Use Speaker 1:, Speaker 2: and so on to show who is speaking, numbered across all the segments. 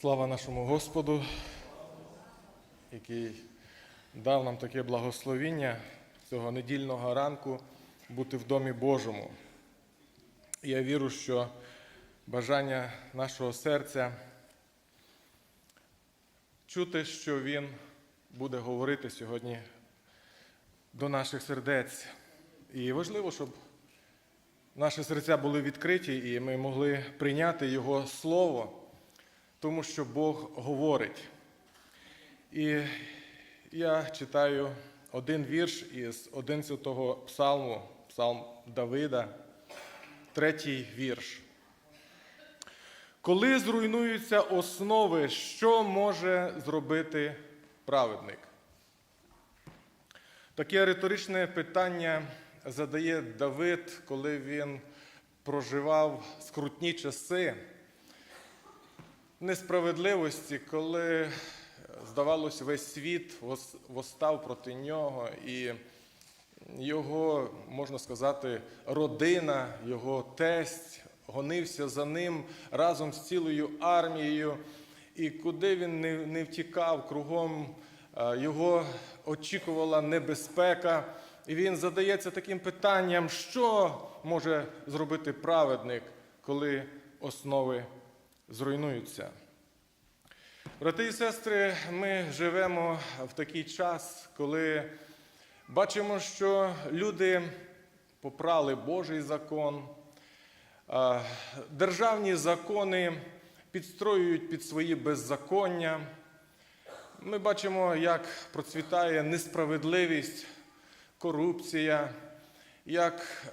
Speaker 1: Слава нашому Господу, який дав нам таке благословіння цього недільного ранку бути в домі Божому. Я вірю, що бажання нашого серця чути, що Він буде говорити сьогодні до наших сердець. І важливо, щоб наші серця були відкриті і ми могли прийняти Його Слово, тому що Бог говорить. І я читаю один вірш із 11-го псалму, псалм Давида, третій вірш. Коли зруйнуються основи, що може зробити праведник? Таке риторичне питання задає Давид, коли він проживав скрутні часи несправедливості, коли, здавалось, весь світ вос- восстав проти нього, і його, можна сказати, родина, його тесть гонився за ним разом з цілою армією. І куди він не, не втікав, кругом е, його очікувала небезпека. І він задається таким питанням, що може зробити праведник, коли основи зруйнуються. Брати і сестри, ми живемо в такий час, коли бачимо, що люди попрали Божий закон, державні закони підстроюють під свої беззаконня. Ми бачимо, як процвітає несправедливість, корупція, як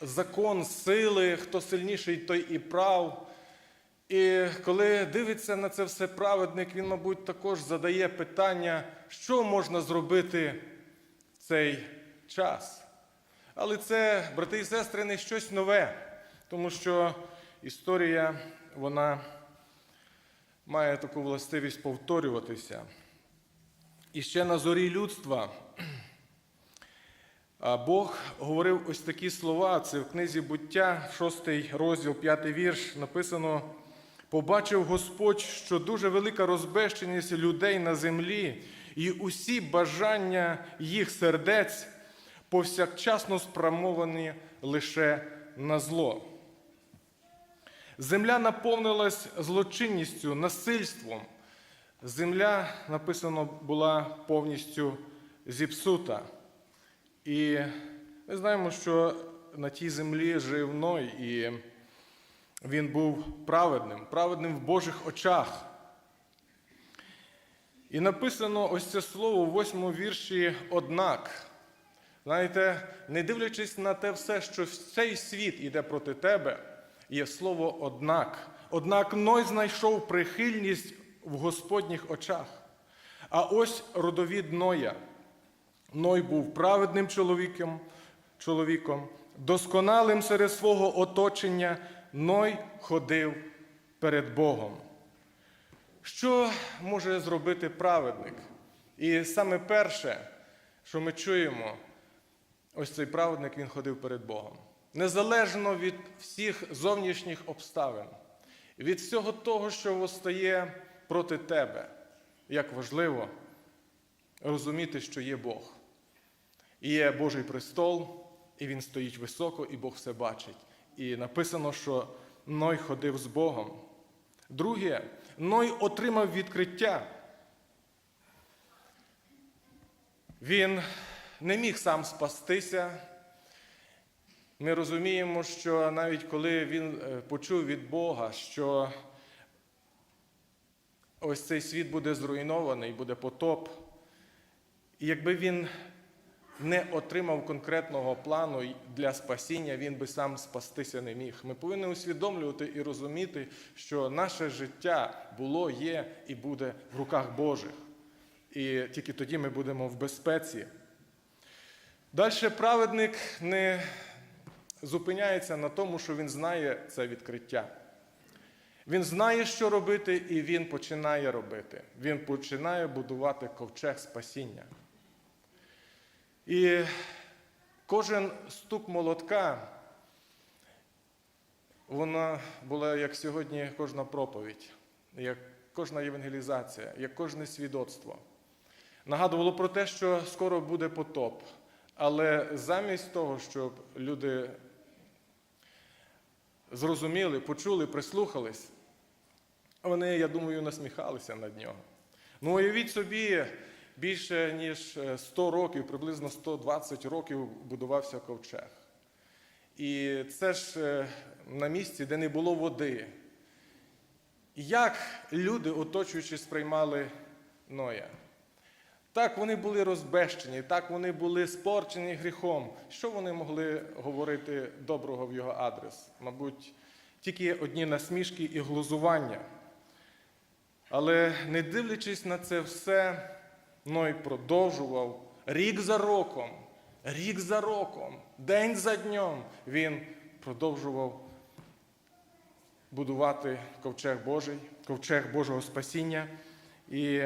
Speaker 1: закон сили, хто сильніший, той і прав. І коли дивиться на це все праведник, він, мабуть, також задає питання, що можна зробити в цей час. Але це, брати і сестри, не щось нове, тому що історія, вона має таку властивість повторюватися. І ще на зорі людства Бог говорив ось такі слова. Це в книзі буття, 6 розділ, 5 вірш, написано: побачив Господь, що дуже велика розбещеність людей на землі, і усі бажання їх сердець повсякчасно спрямовані лише на зло. Земля наповнилась злочинністю, насильством. Земля, написано, була повністю зіпсута. І ми знаємо, що на тій землі жив Ной, і він був праведним, праведним в Божих очах. І написано ось це слово у восьмому вірші однак. Знаєте, не дивлячись на те все, що цей світ іде проти тебе, є слово однак. Однак Ной знайшов прихильність в Господніх очах. А ось родовід Ноя. Ной був праведним чоловіком, чоловіком, досконалим серед свого оточення, Ной ходив перед Богом. Що може зробити праведник? І саме перше, що ми чуємо, ось цей праведник він ходив перед Богом. Незалежно від всіх зовнішніх обставин, від всього того, що постає проти тебе, як важливо розуміти, що є Бог. І є Божий престол, і він стоїть високо, і Бог все бачить. І написано, що Ной ходив з Богом. Друге, Ной отримав відкриття. Він не міг сам спастися. Ми розуміємо, що навіть коли він е, почув від Бога, що ось цей світ буде зруйнований, буде потоп, і якби він не отримав конкретного плану для спасіння, він би сам спастися не міг. Ми повинні усвідомлювати і розуміти, що наше життя було, є і буде в руках Божих. І тільки тоді ми будемо в безпеці. Далі праведник не зупиняється на тому, що він знає це відкриття. Він знає, що робити, і він починає робити. Він починає будувати ковчег спасіння. І кожен стук молотка, вона була, як сьогодні, кожна проповідь. Як кожна євангелізація, як кожне свідоцтво. Нагадувало про те, що скоро буде потоп. Але замість того, щоб люди зрозуміли, почули, прислухались, вони, я думаю, насміхалися над нього. Ну, уявіть собі, більше ніж 100 років, приблизно 120 років будувався ковчег. І це ж е, на місці, де не було води. Як люди, оточуючи, сприймали Ноя? Так, вони були розбещені, так вони були спорчені гріхом. Що вони могли говорити доброго в його адрес? Мабуть, тільки одні насмішки і глузування. Але не дивлячись на це все, Ной продовжував рік за роком, рік за роком, день за днем він продовжував будувати ковчег Божий, ковчег Божого спасіння. І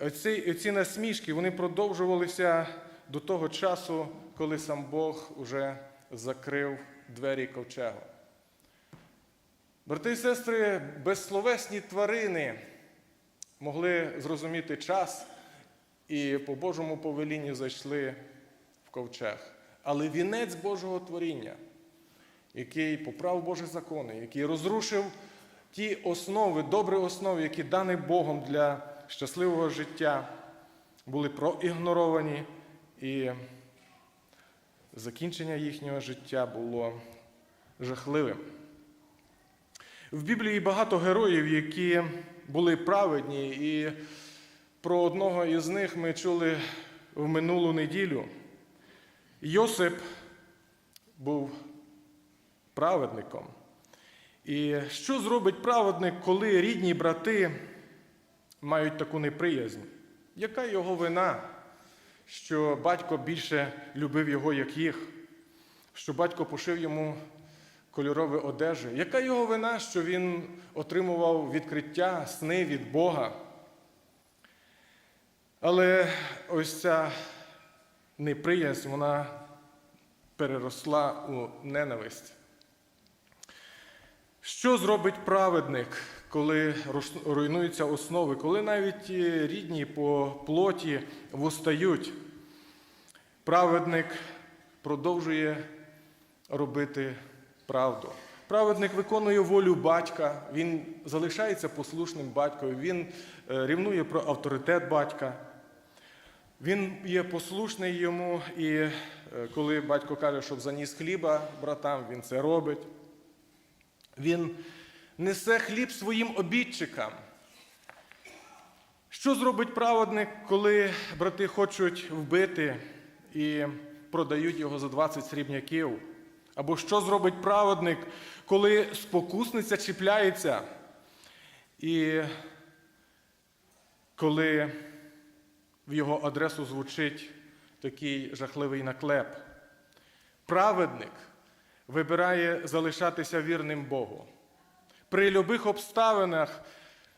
Speaker 1: оці, оці насмішки вони продовжувалися до того часу, коли сам Бог уже закрив двері ковчегу. Брати і сестри, безсловесні тварини могли зрозуміти час і по Божому повелінню зайшли в ковчег. Але вінець Божого творіння, який поправ Божі закони, який розрушив ті основи, добрі основи, які дані Богом для щасливого життя, були проігноровані, і закінчення їхнього життя було жахливим. В Біблії багато героїв, які були праведні, і про одного із них ми чули в минулу неділю. Йосип був праведником. І що зробить праведник, коли рідні брати мають таку неприязнь? Яка його вина, що батько більше любив його, як їх, що батько пошив йому кольорові одежі? Яка його вина, що він отримував відкриття, сни від Бога? Але ось ця неприязнь, вона переросла у ненависть. Що зробить праведник, коли руйнуються основи, коли навіть рідні по плоті вустають? Праведник продовжує робити правду. Праведник виконує волю батька, він залишається послушним батькою, він рівнує про авторитет батька. Він є послушний йому, і коли батько каже, щоб заніс хліба братам, він це робить. Він несе хліб своїм обідчикам. Що зробить праведник, коли брати хочуть вбити і продають його за 20 срібняків? Або що зробить праведник, коли спокусниця чіпляється? І коли в його адресу звучить такий жахливий наклеп? Праведник вибирає залишатися вірним Богу. При любих обставинах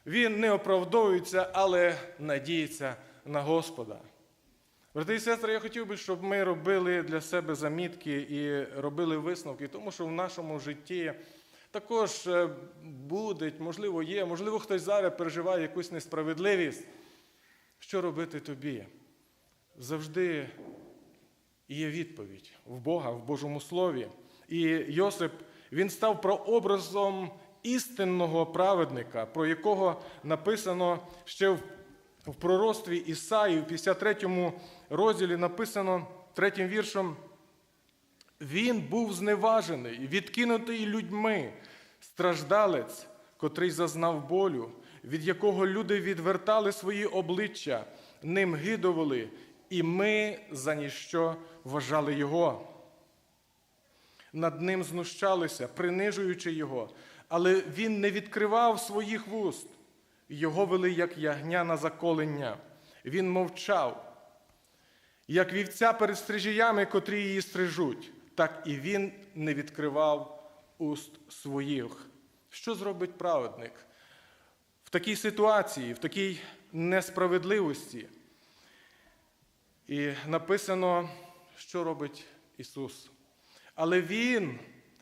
Speaker 1: він не оправдовується, але надіється на Господа. Брати і сестри, я хотів би, щоб ми робили для себе замітки і робили висновки, тому що в нашому житті також буде, можливо, є, можливо, хтось зараз переживає якусь несправедливість. Що робити тобі? Завжди є відповідь в Бога, в Божому Слові. І Йосип він став прообразом істинного праведника, про якого написано ще в, в пророцтві Ісаї, в 53 розділі написано третім віршом. Він був зневажений, відкинутий людьми, страждалець, котрий зазнав болю, від якого люди відвертали свої обличчя, ним гидували, і ми за ніщо вважали його над ним знущалися, принижуючи його, але він не відкривав своїх вуст. Його вели, як ягня на заколення. Він мовчав, як вівця перед стрижіями, котрі її стрижуть, так і він не відкривав уст своїх. Що зробить праведник в такій ситуації, в такій несправедливості? І написано, що робить Ісус. Але Він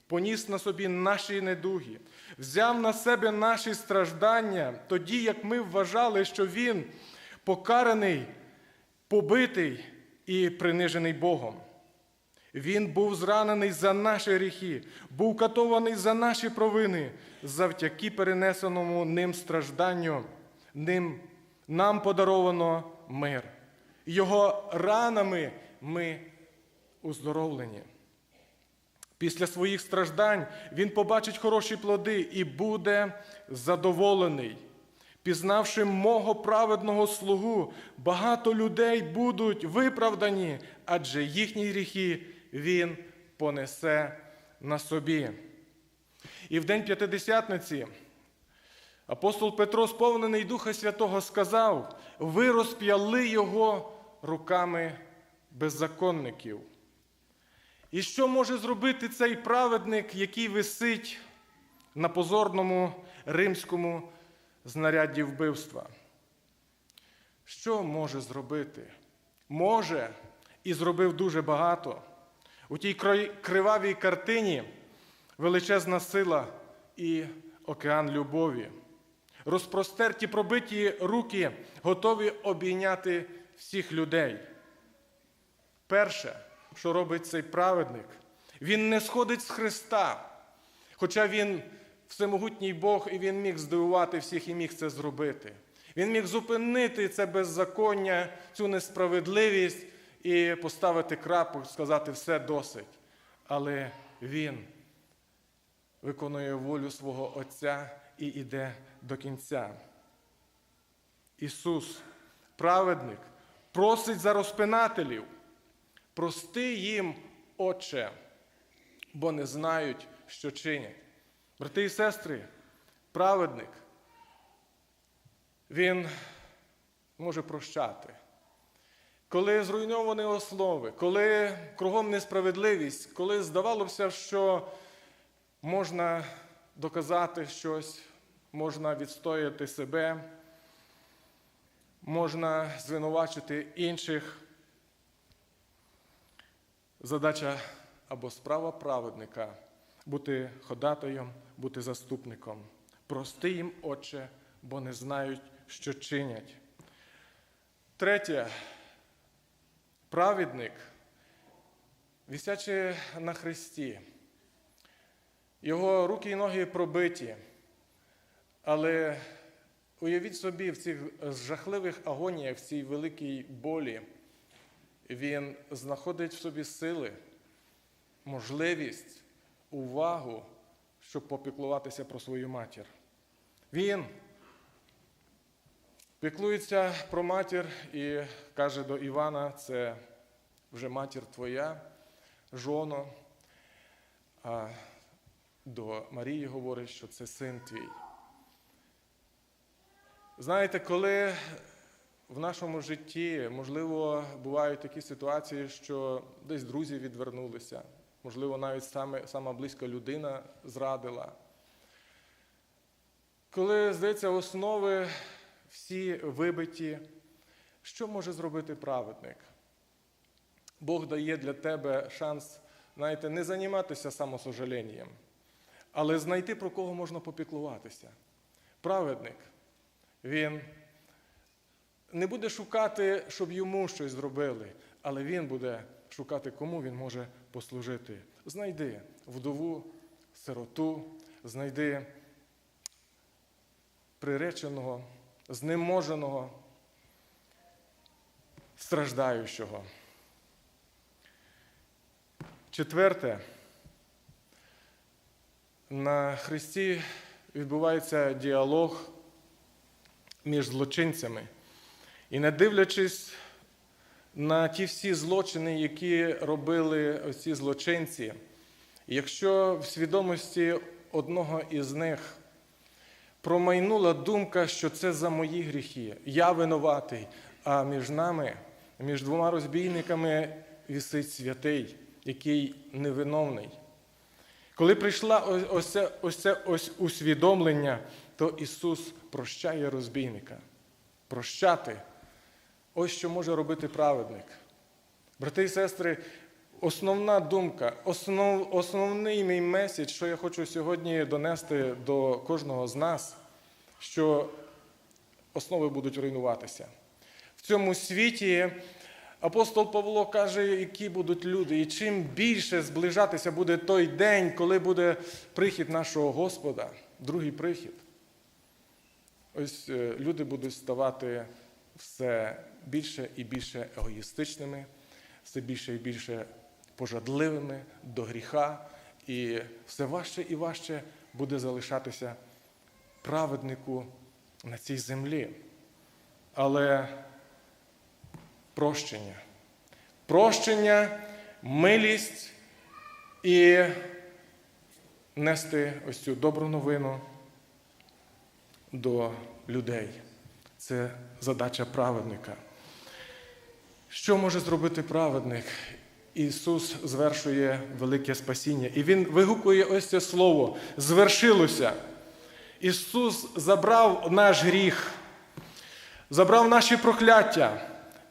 Speaker 1: поніс на собі наші недуги, взяв на себе наші страждання, тоді як ми вважали, що Він покараний, побитий і принижений Богом. Він був зранений за наші гріхи, був катований за наші провини, завдяки перенесеному ним стражданню, ним нам подаровано мир. Його ранами ми уздоровлені. Після своїх страждань він побачить хороші плоди і буде задоволений. Пізнавши мого праведного слугу, багато людей будуть виправдані, адже їхні гріхи він понесе на собі. І в день п'ятидесятниці апостол Петро, сповнений Духа Святого, сказав: ви розп'яли його руками беззаконників. І що може зробити цей праведник, який висить на позорному римському знарядді вбивства? Що може зробити? Може і зробив дуже багато. У тій кривавій картині величезна сила і океан любові. Розпростерті пробиті руки готові обійняти всіх людей. Перше, що робить цей праведник, він не сходить з Христа, хоча він всемогутній Бог, і він міг здивувати всіх і міг це зробити. Він міг зупинити це беззаконня, цю несправедливість і поставити крапку, сказати все досить. Але він виконує волю свого Отця і йде до кінця. Ісус, праведник, просить за розпинателів. Прости їм, Отче, бо не знають, що чинять. Брати і сестри, праведник, він може прощати. Коли зруйновані основи, коли кругом несправедливість, коли здавалося, що можна доказати щось, можна відстояти себе, можна звинувачити інших. Задача або справа праведника бути ходатаєм, бути заступником. Прости їм, Отче, бо не знають, що чинять. Третє. Праведник, висячи на хресті, його руки і ноги пробиті, але уявіть собі, в цих жахливих агоніях, в цій великій болі, він знаходить в собі сили, можливість, увагу, щоб попіклуватися про свою матір. Він піклується про матір і каже до Івана: це вже матір твоя, жоно. А до Марії говорить, що це син твій. Знаєте, коли в нашому житті, можливо, бувають такі ситуації, що десь друзі відвернулися, можливо, навіть саме, сама близька людина зрадила. Коли, здається, основи всі вибиті, що може зробити праведник? Бог дає для тебе шанс, знаєте, не займатися самосожалінням, але знайти, про кого можна попіклуватися. Праведник, він не буде шукати, щоб йому щось зробили, але він буде шукати, кому він може послужити. Знайди вдову, сироту, знайди приреченого, знеможеного, страждаючого. Четверте, на Христі відбувається діалог між злочинцями. І не дивлячись на ті всі злочини, які робили ці злочинці, якщо в свідомості одного із них промайнула думка, що це за мої гріхи, я винуватий, а між нами, між двома розбійниками вісить святий, який невиновний. Коли прийшла ось, ось, ось ось усвідомлення, то Ісус прощає розбійника. Прощати. Ось що може робити праведник. Брати і сестри, основна думка, основ, основний мій меседж, що я хочу сьогодні донести до кожного з нас, що основи будуть руйнуватися. В цьому світі апостол Павло каже, які будуть люди, і чим більше зближатися буде той день, коли буде прихід нашого Господа, другий прихід. Ось е, люди будуть ставати все більше і більше егоїстичними, все більше і більше пожадливими до гріха, і все важче і важче буде залишатися праведнику на цій землі. Але прощення. Прощення, милість і нести ось цю добру новину до людей. Це задача праведника. Що може зробити праведник? Ісус звершує велике спасіння. І Він вигукує ось це слово звершилося. Ісус забрав наш гріх, забрав наші прокляття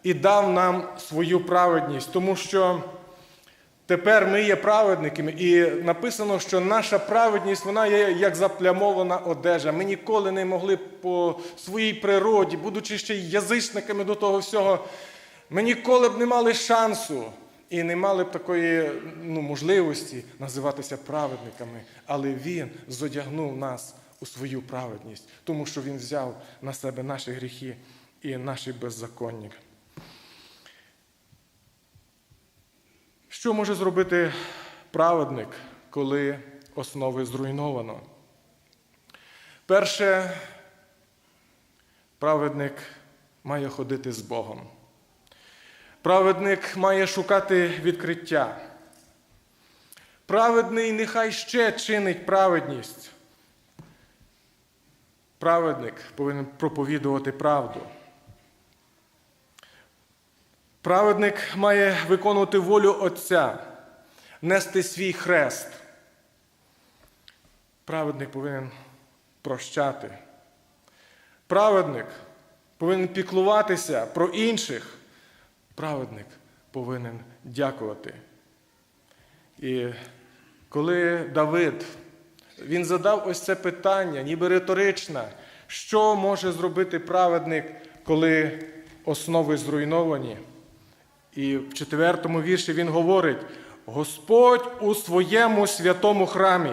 Speaker 1: і дав нам свою праведність, тому що тепер ми є праведниками, і написано, що наша праведність вона є як заплямована одежа. Ми ніколи не могли по своїй природі, будучи ще й язичниками до того всього, ми ніколи б не мали шансу. І не мали б такої ну, можливості називатися праведниками, але Він зодягнув нас у свою праведність, тому що Він взяв на себе наші гріхи і наші беззаконня. Що може зробити праведник, коли основи зруйновано? Перше, праведник має ходити з Богом. Праведник має шукати відкриття. Праведний нехай ще чинить праведність. Праведник повинен проповідувати правду. Праведник має виконувати волю Отця, нести свій хрест. Праведник повинен прощати. Праведник повинен піклуватися про інших. Праведник повинен дякувати. І коли Давид він задав ось це питання, ніби риторичне, що може зробити праведник, коли основи зруйновані? І в четвертому вірші він говорить: Господь у своєму святому храмі,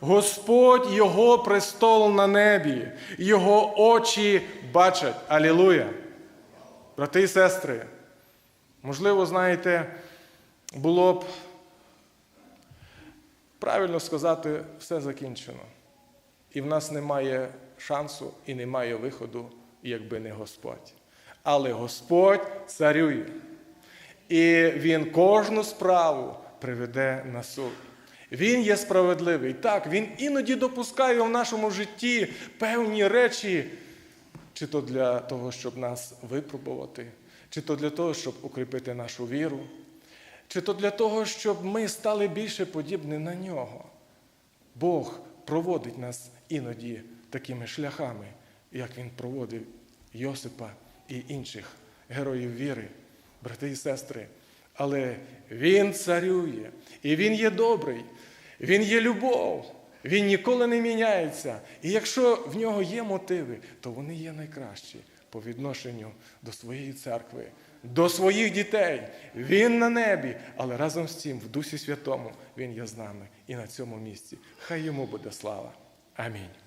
Speaker 1: Господь Його престол на небі, Його очі бачать. Алілуя! Брати і сестри, можливо, знаєте, було б правильно сказати, все закінчено. І в нас немає шансу і немає виходу, якби не Господь. Але Господь царює. І Він кожну справу приведе на суд. Він є справедливий. Так, він іноді допускає в нашому житті певні речі, чи то для того, щоб нас випробувати, чи то для того, щоб укріпити нашу віру, чи то для того, щоб ми стали більше подібні на нього. Бог проводить нас іноді такими шляхами, як Він проводив Йосипа і інших героїв віри брати і сестри. Але Він царює, і Він є добрий, Він є любов, Він ніколи не міняється. І якщо в нього є мотиви, то вони є найкращі по відношенню до своєї церкви, до своїх дітей. Він на небі, але разом з цим, в Дусі Святому, Він є з нами і на цьому місці. Хай йому буде слава. Амінь.